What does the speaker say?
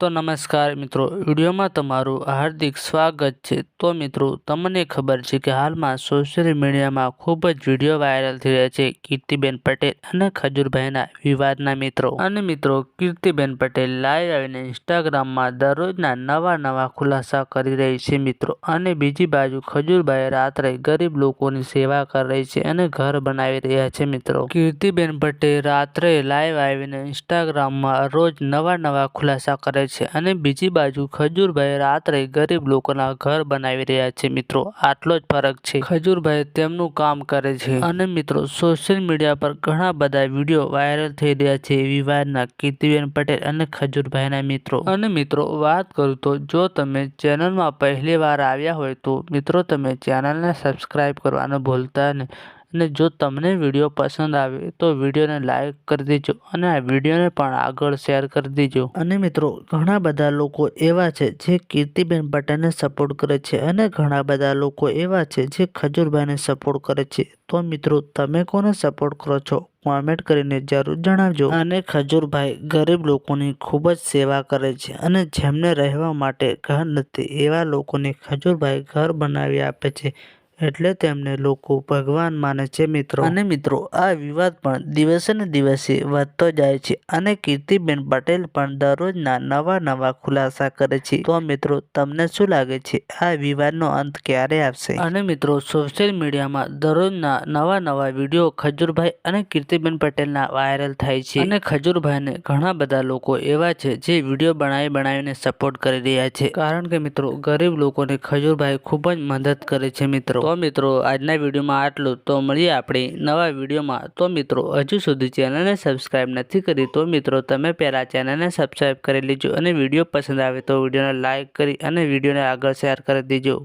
તો નમસ્કાર મિત્રો, વિડીયોમાં તમારું હાર્દિક સ્વાગત છે. તો મિત્રો, તમને ખબર છે કે હાલમાં સોશિયલ મીડિયામાં ખૂબ જ વીડિયો વાયરલ થઈ રહ્યા છે કીર્તિબેન પટેલ અને ખજૂરભાઈના વિવાદના મિત્રો. અને મિત્રો, કીર્તિબેન પટેલ લાઈવ આવીને ઇન્સ્ટાગ્રામમાં દરરોજના નવા નવા ખુલાસા કરી રહી છે મિત્રો. અને બીજી બાજુ ખજૂરભાઈ રાત્રે ગરીબ લોકોની સેવા કરી રહી છે અને ઘર બનાવી રહ્યા છે મિત્રો. કીર્તિબેન પટેલ રાત્રે લાઈવ આવીને ઇન્સ્ટાગ્રામમાં રોજ નવા નવા ખુલાસા કરે છે. અને બીજી બાજુ ખજૂરભાઈ રાત્રે ગરીબ લોકોના ઘર બનાવી રહ્યા છે મિત્રો. આટલો જ ફરક છે. ખજૂરભાઈ તેમનું કામ કરે છે. અને મિત્રો, સોશિયલ મીડિયા પર ઘણા બધા વીડિયો વાયરલ થઈ રહ્યા છે. વિવાદના કીર્તિબેન પટેલ અને ખજૂરભાઈના મિત્રો. અને મિત્રો, વાત કરું તો જો તમે ચેનલમાં પહેલી વાર આવ્યા હોય તો મિત્રો, તમે ચેનલને સબસ્ક્રાઈબ કરવાનું ભૂલતા નહીં. અને જો તમને વીડિયો પસંદ આવે તો વિડીયોને લાઈક કરી દેજો અને આ વિડીયોને પણ આગળ શેર કરી દેજો. અને મિત્રો, ઘણા બધા લોકો એવા છે જે કીર્તિબેન પટેલને સપોર્ટ કરે છે અને ઘણા બધા લોકો એવા છે જે ખજૂરભાઈને સપોર્ટ કરે છે. તો મિત્રો, તમે કોને સપોર્ટ કરો છો? કોમેન્ટ કરીને જરૂર જણાવજો. અને ખજૂરભાઈ ગરીબ લોકોની ખૂબ જ સેવા કરે છે અને જેમને રહેવા માટે ઘર નથી, એવા લોકોને ખજૂરભાઈ ઘર બનાવી આપે છે. એટલે તેમને લોકો ભગવાન માને છે મિત્રો. અને મિત્રો આ વિવાદ પણ દિવસે ને દિવસે વધતો જાય છે અને કીર્તિબેન પટેલ પણ દરરોજના નવા નવા ખુલાસા કરે છે. તો મિત્રો તમને શું લાગે છે? આ વિવાદનો અંત ક્યારે આવશે? અને મિત્રો સોશિયલ મીડિયામાં દરરોજના નવા નવા વીડિયો ખજૂરભાઈ અને કીર્તિબેન પટેલના વાયરલ થાય છે. અને ખજૂરભાઈને ઘણા બધા લોકો એવા છે જે વીડિયો બનાવી બનાવીને સપોર્ટ કરી રહ્યા છે. કારણ કે મિત્રો ગરીબ લોકોને ખજૂરભાઈ ખૂબ જ મદદ કરે છે મિત્રો. તો મિત્રો, આજના વિડીયોમાં આટલું તો મળીએ આપણે નવા વિડીયોમાં. તો મિત્રો, હજુ સુધી ચેનલને સબસ્ક્રાઈબ નથી કરી તો મિત્રો, તમે પહેલાં ચેનલને સબસ્ક્રાઈબ કરી લેજો અને વીડિયો પસંદ આવે તો વિડીયોને લાઇક કરી અને વિડીયોને આગળ શેર કરી દેજો.